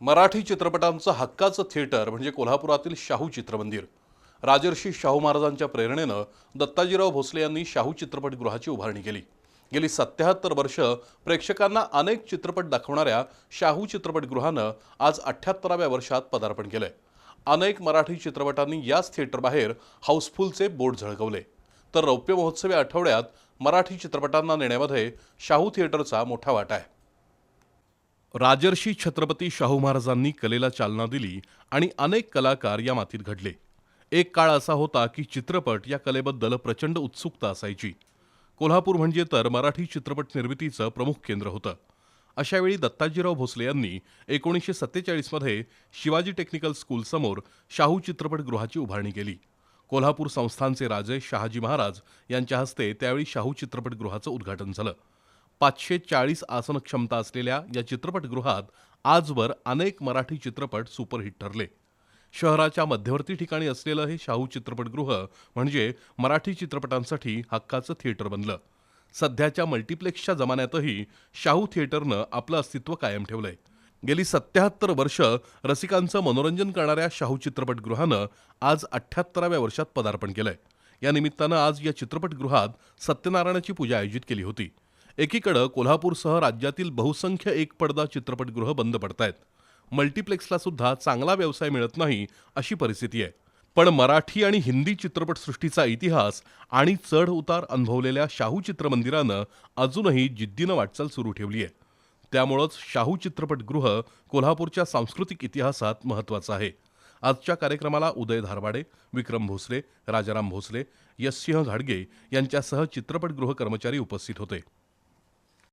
मराठी चित्रपटांचं हक्काचं थिएटर म्हणजे कोल्हापुरातील शाहू चित्रमंदिर. राजर्षी शाहू महाराजांच्या प्रेरणेनं दत्ताजीराव भोसले यांनी शाहू चित्रपटगृहाची उभारणी केली. गेली सत्याहत्तर वर्ष प्रेक्षकांना अनेक चित्रपट दाखवणाऱ्या शाहू चित्रपटगृहानं आज अठ्ठ्याहत्तराव्या वर्षात पदार्पण केलंय. अनेक मराठी चित्रपटांनी याच थिएटरबाहेर हाऊसफुलचे बोर्ड झळकवले. तर रौप्य महोत्सवी आठवड्यात मराठी चित्रपटांना नेण्यामध्ये शाहू थिएटरचा मोठा वाटा आहे. राजर्षी छत्रपती शाहू महाराजांनी कलेला चालना दिली आणि अनेक कलाकार या मातीत घडले. एक काळ असा होता की चित्रपट या कलेबद्दल प्रचंड उत्सुकता असायची. कोल्हापूर म्हणजे तर मराठी चित्रपट निर्मितीचं प्रमुख केंद्र होतं. अशावेळी दत्ताजीराव भोसले यांनी एकोणीसशे सत्तेचाळीसमध्ये शिवाजी टेक्निकल स्कूलसमोर शाहू चित्रपटगृहाची उभारणी केली. कोल्हापूर संस्थानचे राजे शहाजी महाराज यांच्या हस्ते त्यावेळी शाहू चित्रपटगृहाचं उद्घाटन झालं. पाचशे चाळीस आसन क्षमता असलेल्या या चित्रपटगृहात आजवर अनेक मराठी चित्रपट सुपरहिट ठरले. शहराच्या मध्यवर्ती ठिकाणी असलेलं हे शाहू चित्रपटगृह म्हणजे मराठी चित्रपटांसाठी हक्काचं थिएटर बनलं. सध्याच्या मल्टिप्लेक्सच्या जमान्यातही शाहू थिएटरनं आपलं अस्तित्व कायम ठेवलंय. गेली सत्याहत्तर वर्ष रसिकांचं मनोरंजन करणाऱ्या शाहू चित्रपटगृहानं आज अठ्ठ्याहत्तराव्या वर्षात पदार्पण केलंय. या निमित्तानं आज या चित्रपटगृहात सत्यनारायणाची पूजा आयोजित केली होती. एकीकडं कोल्हापूरसह राज्यातील बहुसंख्य एक पडदा चित्रपटगृह बंद पडतायत. मल्टिप्लेक्सला सुद्धा चांगला व्यवसाय मिळत नाही अशी परिस्थिती आहे. पण मराठी आणि हिंदी चित्रपटसृष्टीचा इतिहास आणि चढ उतार अनुभवलेल्या शाहू चित्रमंदिरानं अजूनही जिद्दीनं वाटचाल सुरू ठेवली आहे. त्यामुळंच शाहू चित्रपटगृह कोल्हापूरच्या सांस्कृतिक इतिहासात महत्त्वाचं आहे. आजच्या कार्यक्रमाला उदय धारवाडे विक्रम भोसले राजाराम भोसले यशसिंह घाडगे यांच्यासह चित्रपटगृह कर्मचारी उपस्थित होते.